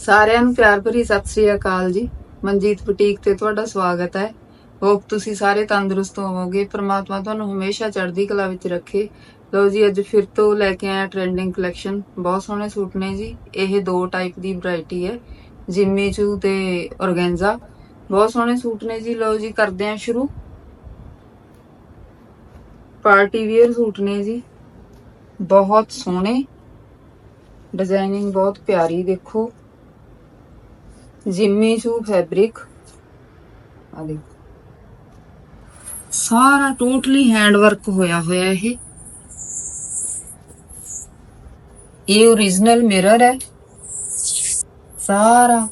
ਸਾਰਿਆਂ ਨੂੰ ਪਿਆਰ ਭਰੀ ਸਤਿ ਸ੍ਰੀ ਅਕਾਲ ਜੀ। ਮਨਜੀਤ ਬੁਟੀਕ ਤੇ ਤੁਹਾਡਾ ਸਵਾਗਤ ਹੈ। ਹੋਪ ਤੁਸੀਂ ਸਾਰੇ ਤੰਦਰੁਸਤ ਹੋਵੋਗੇ। ਪ੍ਰਮਾਤਮਾ ਤੁਹਾਨੂੰ ਹਮੇਸ਼ਾ ਚੜ੍ਹਦੀ ਕਲਾ ਵਿੱਚ ਰੱਖੇ। ਲਓ ਜੀ, ਅੱਜ ਫਿਰ ਤੋਂ ਲੈ ਕੇ ਆਇਆ ਟ੍ਰੈਂਡਿੰਗ ਕਲੈਕਸ਼ਨ ਬਹੁਤ ਸੋਹਣੇ ਸੂਟ ਨੇ ਜੀ। ਇਹ ਦੋ ਟਾਈਪ ਦੀ ਵੈਰਾਈਟੀ ਹੈ। ਜਿੰਮੀ ਚੂ ਤੇ ਔਰਗੈਂਜ਼ਾ ਬਹੁਤ ਸੋਹਣੇ ਸੂਟ ਨੇ ਜੀ। ਲਓ ਜੀ, ਕਰਦੇ ਹਾਂ ਸ਼ੁਰੂ। ਪਾਰਟੀ ਵੇਅਰ ਸੂਟ ਨੇ ਜੀ। ਬਹੁਤ ਸੋਹਣੇ। ਡਿਜ਼ਾਈਨਿੰਗ ਬਹੁਤ ਪਿਆਰੀ, ਦੇਖੋ। ਜਿੰਮੀ ਚੂ ਫੈਬਰਿਕ ਆ ਦੇਖੋ ਸਾਰਾ ਟੋਟਲੀ ਹੈਂਡ ਵਰਕ ਹੋਇਆ ਹੋਇਆ ਇਹ ਇਹ origignal ਮਿਰਰ ਹੈ ਸਾਰਾ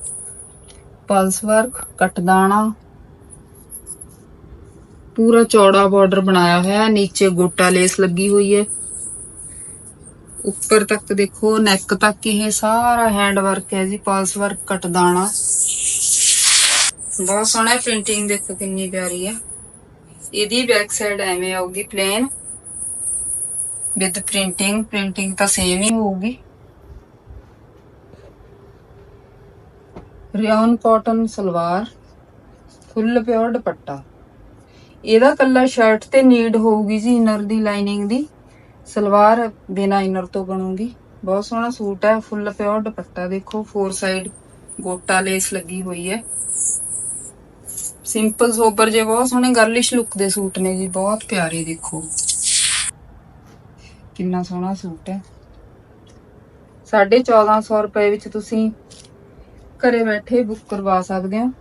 ਪਲਸ ਵਰਕ ਕਟਦਾਣਾ ਪੂਰਾ ਚੌੜਾ ਬਾਰਡਰ ਬਣਾਇਆ ਹੋਇਆ ਹੈ ਨੀਚੇ ਗੋਟਾ ਲੇਸ ਲੱਗੀ ਹੋਈ ਹੈ ਉੱਪਰ ਤੱਕ ਦੇਖੋ ਨੈਕ ਤੱਕ ਇਹ ਸਾਰਾ ਹੈਂਡ ਵਰਕ ਹੈ ਜੀ ਪਲਸ ਵਰਕ ਕਟਦਾਣਾ ਬਹੁਤ ਸੋਹਣਾ ਪ੍ਰਿੰਟਿੰਗ ਦੇਖੋ ਕਿੰਨੀ ਪਿਆਰੀ ਹੈ। ਇਹਦੀ ਬੈਕ ਸਾਈਡ ਐਵੇਂ ਆਊਗੀ ਪਲੇਨ ਵਿਦ ਪ੍ਰਿੰਟਿੰਗ ਪ੍ਰਿੰਟਿੰਗ ਤਾਂ ਸੇਮ ਹੀ ਹੋਊਗੀ। Rayon cotton salwar full pure dupatta. ਇਹਦਾ ਕੱਲਾ ਸ਼ਰਟ ਤੇ ਨੀਡ ਹੋਊਗੀ ਜੀ ਇਨਰ ਦੀ ਲਾਈਨਿੰਗ ਦੀ। ਸਲਵਾਰ ਬਿਨਾ ਇਨਰ ਤੋਂ ਬਣੂਗੀ। ਬਹੁਤ ਸੋਹਣਾ ਸੂਟ ਹੈ, ਫੁੱਲ ਪਿਓਰ ਦੁਪੱਟਾ ਦੇਖੋ ਫੋਰ ਸਾਈਡ ਗੋਟਾ ਲੇਸ ਲੱਗੀ ਹੋਈ ਹੈ। ਸਿੰਪਲ ਸੋਬਰ ਜੇ ਬਹੁਤ ਸੋਹਣੇ ਗਰਲਿਸ਼ ਲੁੱਕ ਦੇ ਸੂਟ ਨੇ ਜੀ, ਬਹੁਤ ਪਿਆਰੇ ਦੇਖੋ। ਕਿੰਨਾ ਸੋਹਣਾ ਸੂਟ ਹੈ। 1450 ਰੁਪਏ ਵਿੱਚ ਤੁਸੀਂ ਘਰੇ ਬੈਠੇ ਬੁੱਕ ਕਰਵਾ ਸਕਦੇ ਹੋ।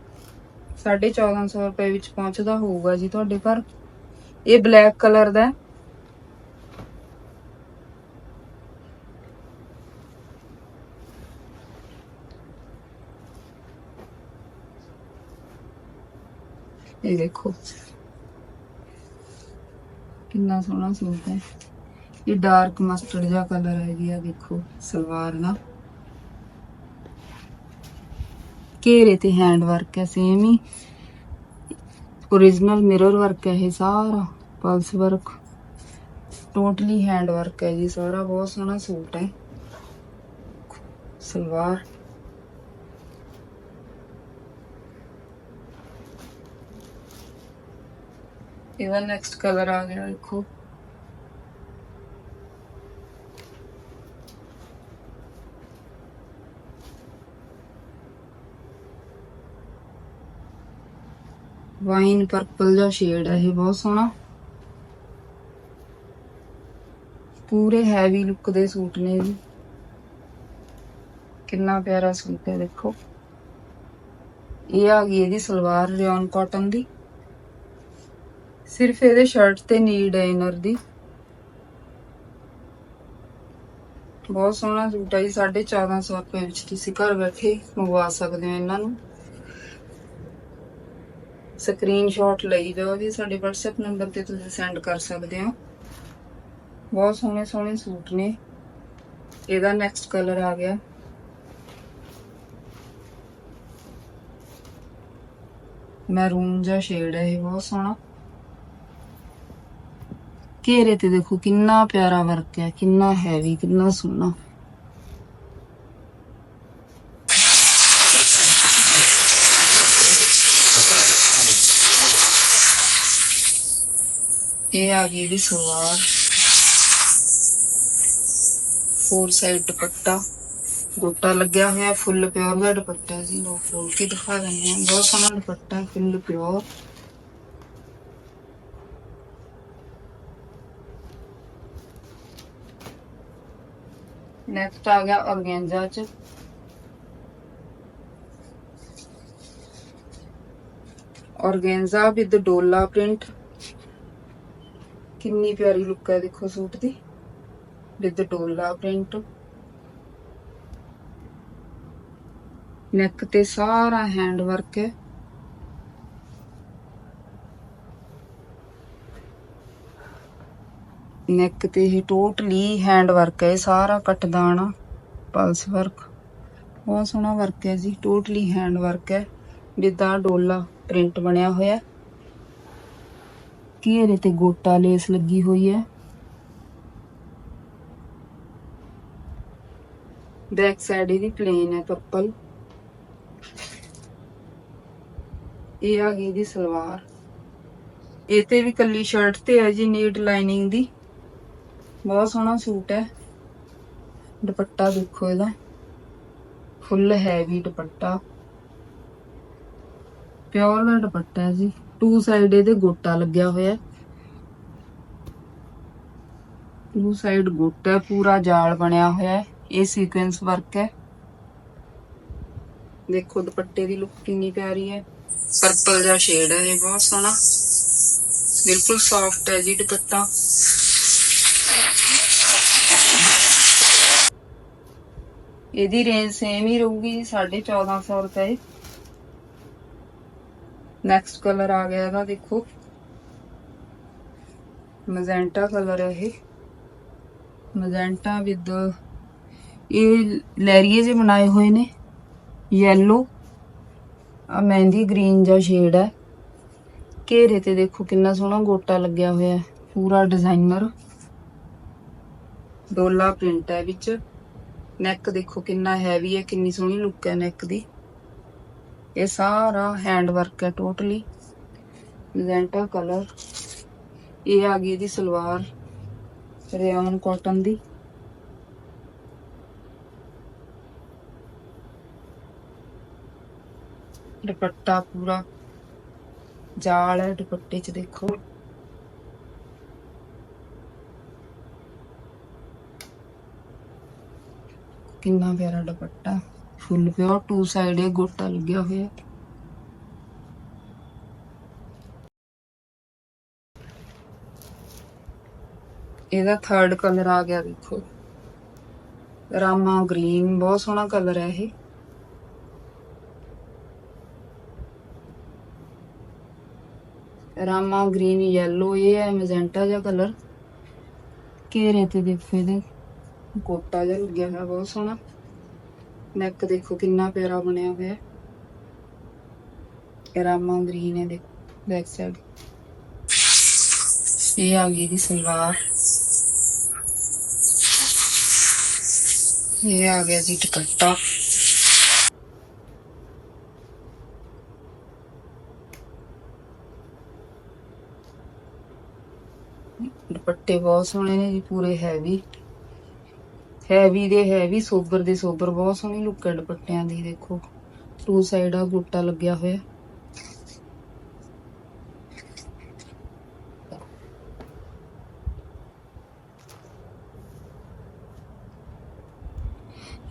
1450 ਰੁਪਏ ਵਿੱਚ ਪਹੁੰਚਦਾ ਹੋਊਗਾ ਜੀ ਤੁਹਾਡੇ ਘਰ। ਇਹ ਬਲੈਕ ਕਲਰ ਦਾ ਹੈ। ਇਹ ਦੇਖੋ। ਕਿੰਨਾ ਸੋਹਣਾ ਸੂਟ ਹੈ। ਇਹ ਡਾਰਕ ਮਸਟਰਡ ਜਿਹਾ ਕਲਰ ਹੈ ਜੀ ਆ ਦੇਖੋ, ਸਲਵਾਰ ਦਾ। ਘੇਰੇ ਤੇ ਹੈਂਡ ਵਰਕ ਹੈ ਸੇਮ ਹੀ। origignal ਮਿਰਰ ਵਰਕ ਹੈ ਇਹ ਸਾਰਾ plus work totally hand work ਹੈ ਜੀ, ਸਾਰਾ ਬਹੁਤ ਸੋਹਣਾ ਸੂਟ ਹੈ। ਸਲਵਾਰ। ਇਹਦਾ ਨੈਕਸਟ ਕਲਰ ਆ ਗਿਆ, ਦੇਖੋ। ਵਾਈਨ ਪਰਪਲ ਦਾ ਸ਼ੇਡ ਹੈ ਇਹ, ਬਹੁਤ ਸੋਹਣਾ। ਪੂਰੇ ਹੈਵੀ ਲੁੱਕ ਦੇ ਸੂਟ ਨੇ ਜੀ ਕਿੰਨਾ ਪਿਆਰਾ ਸੂਟ ਹੈ, ਦੇਖੋ। ਇਹ ਆ ਗਈ ਇਹਦੀ ਸਲਵਾਰ ਰਿਓਨ ਕਾਟਨ ਦੀ। ਸਿਰਫ ਇਹਦੇ ਸ਼ਰਟ ਤੇ ਨੀਡ ਹੈ ਇਨਰ ਦੀ। ਬਹੁਤ ਸੋਹਣਾ ਸੂਟ ਹੈ ਜੀ 1450 ਰੁਪਏ ਵਿੱਚ ਤੁਸੀਂ ਘਰ ਬੈਠੇ ਮੰਗਵਾ ਸਕਦੇ ਹੋ ਇਹਨਾਂ ਨੂੰ। ਸਕਰੀਨਸ਼ਾਟ ਲਈ ਦਿਓ ਵੀ ਸਾਡੇ WhatsApp ਨੰਬਰ ਤੇ ਤੁਸੀਂ ਸੈਂਡ ਕਰ ਸਕਦੇ ਹੋ। ਬਹੁਤ ਸੋਹਣੇ ਸੋਹਣੇ ਸੂਟ ਨੇ। ਇਹਦਾ ਨੈਕਸਟ ਕਲਰ ਆ ਗਿਆ। ਮੈਰੂਨ ਜਿਹਾ ਸ਼ੇਡ ਹੈ ਇਹ, ਬਹੁਤ ਸੋਹਣਾ। ਘੇਰੇ ਤੇ ਦੇਖੋ ਕਿੰਨਾ ਪਿਆਰਾ ਵਰਕ ਹੈ, ਕਿੰਨਾ ਹੈਵੀ ਕਿੰਨਾ ਸੋਹਣਾ। ਇਹ ਆ ਗਈ ਇਹਦੀ ਸਲਵਾਰ। Four side dupatta. ਗੋਟਾ ਲੱਗਿਆ ਹੋਇਆ, ਫੁੱਲ ਪਿਓਰ ਦਾ ਦੁਪੱਟਾ ਜੀ ਲੋ ਫੋਲ ਕੇ ਦਿਖਾ ਦਿੰਦੇ ਹਾਂ। ਬਹੁਤ ਸੋਹਣਾ ਦੁਪੱਟਾ ਫੁੱਲ ਪਿਓਰ ਨੈਕਸਟ ਆ ਗਿਆ ਔਰਗੈਂਜ਼ਾ ਚ। ਔਰਗੈਂਜ਼ਾ ਵਿਦ ਡੋਲਾ ਪ੍ਰਿੰਟ। ਕਿੰਨੀ ਪਿਆਰੀ ਲੁੱਕ ਹੈ, ਦੇਖੋ ਸੂਟ ਦੀ। ਵਿਦ ਡੋਲਾ ਪ੍ਰਿੰਟ। ਨੈਕ ਤੇ ਸਾਰਾ ਹੈਂਡ ਵਰਕ ਹੈ। ਨੈਕ ਤੇ ਹੀ ਟੋਟਲੀ ਹੈਂਡ ਵਰਕ ਹੈ ਸਾਰਾ ਕਟਦਾਨ ਪਲਸ ਵਰਕ ਬਹੁਤ ਸੋਹਣਾ ਵਰਕ ਹੈ ਜੀ, ਟੋਟਲੀ ਹੈਂਡ ਵਰਕ ਹੈ, ਜਿੱਦਾਂ ਡੋਲਾ ਪ੍ਰਿੰਟ ਬਣਿਆ ਹੋਇਆ ਘੇਰੇ ਤੇ ਗੋਟਾ ਲੇਸ ਲੱਗੀ ਹੋਈ ਹੈ। ਬੈਕ ਸਾਈਡ ਇਹਦੀ ਪਲੇਨ ਹੈ ਪਰਪਲ ਇਹ ਆ ਗਈ ਦੀ ਸਲਵਾਰ। ਇਹ ਤੇ ਵੀ ਕੱਲੀ ਸ਼ਰਟ ਤੇ ਹੈ ਜੀ ਨੀਟ ਲਾਈਨਿੰਗ ਦੀ। ਬਹੁਤ ਸੋਹਣਾ ਸੂਟ ਹੈ। ਦੁਪੱਟਾ ਦੇਖੋ ਇਹਦਾ। ਫੁੱਲ ਹੈਵੀ ਦੁਪੱਟਾ। ਪਿਓਰ ਦਾ ਦੁਪੱਟਾ ਹੈ ਜੀ। ਟੂ ਸਾਈਡ ਇਹਦੇ ਗੋਟਾ ਲੱਗਿਆ ਹੋਇਆ ਹੈ। ਟੂ ਸਾਈਡ ਗੋਟਾ ਪੂਰਾ ਜਾਲ ਬਣਿਆ ਹੋਇਆ ਹੈ। ਇਹ ਸੀਕੁਐਂਸ ਵਰਕ ਹੈ। ਦੇਖੋ ਦੁਪੱਟੇ ਦੀ ਲੁੱਕ ਕਿੰਨੀ ਪਿਆਰੀ ਹੈ। ਪਰਪਲ ਜਿਹਾ ਸ਼ੇਡ ਹੈ। ਇਹ ਬਹੁਤ ਸੋਹਣਾ। ਬਿਲਕੁਲ ਸੌਫਟ ਹੈ ਜੀ ਦੁਪੱਟਾ। ਇਹਦੀ ਰੇਂਜ ਸੇਮ ਹੀ ਰਹੂਗੀ ਜੀ 1450 ਰੁਪਏ। ਨੈਕਸਟ ਕਲਰ ਆ ਗਿਆ ਇਹਦਾ, ਦੇਖੋ। ਮਜ਼ੈਂਟਾ ਕਲਰ ਹੈ ਇਹ। ਮਜ਼ੈਂਟਾ ਵਿਦ ਇਹ ਲੈਰੀਏ ਜੇ ਬਣਾਏ ਹੋਏ ਨੇ। ਯੈਲੋ ਆ ਮਹਿੰਦੀ ਗ੍ਰੀਨ ਜਾਂ ਸ਼ੇਡ ਹੈ ਘੇਰੇ ਤੇ ਦੇਖੋ ਕਿੰਨਾ ਸੋਹਣਾ ਗੋਟਾ ਲੱਗਿਆ ਹੋਇਆ ਹੈ। ਪੂਰਾ ਡਿਜ਼ਾਈਨਰ ਡੋਲਾ ਪ੍ਰਿੰਟ ਹੈ ਵਿੱਚ। ਨੈਕ ਦੇਖੋ ਕਿੰਨਾ ਹੈਵੀ ਹੈ, ਕਿੰਨੀ ਸੋਹਣੀ ਲੁੱਕ ਹੈ ਨੈਕ ਦੀ। ਇਹ ਸਾਰਾ ਹੈਂਡ ਵਰਕ ਹੈ ਟੋਟਲੀ ਮੈਜੈਂਟਾ ਕਲਰ ਇਹ ਆ ਗਈ ਇਹਦੀ ਸਲਵਾਰ ਰੇਯਨ ਕਾਟਨ ਦੀ। ਦੁਪੱਟਾ ਪੂਰਾ। ਜਾਲ ਹੈ ਦੁਪੱਟੇ 'ਚ ਦੇਖੋ। ਕਿੰਨਾ ਪਿਆਰਾ ਦੁਪੱਟਾ। ਫੁੱਲ ਪਿਓਰ ਟੂ ਸਾਈਡ ਇਹ ਗੋਟਾ ਲੱਗਿਆ ਹੋਇਆ। ਇਹਦਾ ਥਰਡ ਕਲਰ ਆ ਗਿਆ ਦੇਖੋ ਰਾਮਾ ਗ੍ਰੀਨ ਬਹੁਤ ਸੋਹਣਾ ਕਲਰ ਹੈ ਇਹ। ਰਾਮਾ ਗ੍ਰੀਨ ਯੈਲੋ ਇਹ ਹੈ ਮੈਜੈਂਟਾ ਜਿਹਾ ਕਲਰ ਘੇਰੇ ਤੇ ਦੇਖੋ ਇਹਦੇ। ਗੋਟਾ ਜਿਹਾ ਲੱਗਿਆ ਹੋਇਆ, ਬਹੁਤ ਸੋਹਣਾ। ਨੈਕ ਦੇਖੋ ਕਿੰਨਾ ਪਿਆਰਾ ਬਣਿਆ ਹੋਇਆ। ਹੈ ਇਹ ਰਾਮਾ ਗ੍ਰੀਨ ਹੈ ਦੇਖੋ ਬੈਕ ਸਾਈਡ ਇਹ ਆ ਗਈ ਦੀ ਸਲਵਾਰ। ਇਹ ਆ ਗਿਆ ਜੀ ਦੁਪੱਟਾ। ਦੁਪੱਟੇ ਬਹੁਤ ਸੋਹਣੇ ਨੇ ਜੀ, ਪੂਰੇ ਹੈਵੀ ਹੈਵੀ ਦੇ ਹੈਵੀ ਸੋਬਰ ਦੇ ਸੋਬਰ, ਬਹੁਤ ਸੋਹਣੀ ਲੁੱਕ ਹੈ ਦੁਪੱਟਿਆਂ ਦੀ, ਦੇਖੋ। ਟੂ ਸਾਈਡ ਆ, ਗੋਟਾ ਲੱਗਿਆ ਹੋਇਆ।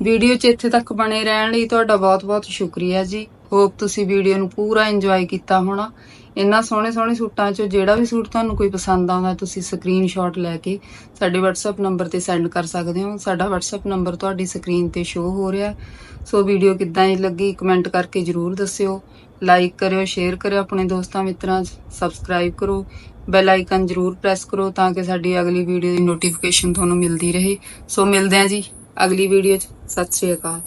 ਵੀਡੀਓ 'ਚ ਇੱਥੇ ਤੱਕ ਬਣੇ ਰਹਿਣ ਲਈ ਤੁਹਾਡਾ ਬਹੁਤ-ਬਹੁਤ ਸ਼ੁਕਰੀਆ ਜੀ। ਹੋਪ ਤੁਸੀਂ ਵੀਡੀਓ ਨੂੰ ਪੂਰਾ ਇੰਜੋਏ ਕੀਤਾ ਹੋਣਾ। ਇੰਨਾ ਸੋਹਣੇ ਸੋਹਣੇ ਸੂਟਾਂ 'ਚੋਂ, ਜਿਹੜਾ ਵੀ ਸੂਟ ਤੁਹਾਨੂੰ ਕੋਈ ਪਸੰਦ ਆਉਂਦਾ, ਤੁਸੀਂ ਸਕਰੀਨਸ਼ਾਟ ਲੈ ਕੇ ਸਾਡੇ WhatsApp ਨੰਬਰ ਤੇ ਸੈਂਡ ਕਰ ਸਕਦੇ ਹੋ। ਸਾਡਾ WhatsApp ਨੰਬਰ ਤੁਹਾਡੀ ਸਕਰੀਨ ਤੇ ਸ਼ੋ ਹੋ ਰਿਹਾ ਸੋ ਵੀਡੀਓ ਕਿੱਦਾਂ ਦੀ ਲੱਗੀ ਕਮੈਂਟ ਕਰਕੇ ਜਰੂਰ ਦੱਸਿਓ। ਲਾਈਕ ਕਰਿਓ ਸ਼ੇਅਰ ਕਰਿਓ ਆਪਣੇ ਦੋਸਤਾਂ ਮਿੱਤਰਾਂ 'ਚ ਸਬਸਕ੍ਰਾਈਬ ਕਰੋ। ਬੈਲ ਆਈਕਨ ਜਰੂਰ ਪ੍ਰੈਸ ਕਰੋ ਤਾਂ ਕਿ ਸਾਡੀ ਅਗਲੀ ਵੀਡੀਓ ਦੀ ਨੋਟੀਫਿਕੇਸ਼ਨ ਤੁਹਾਨੂੰ ਮਿਲਦੀ ਰਹੇ। ਸੋ ਮਿਲਦੇ ਹਾਂ ਜੀ ਅਗਲੀ ਵੀਡੀਓ 'ਚ। ਸਤਿ ਸ਼੍ਰੀ ਅਕਾਲ।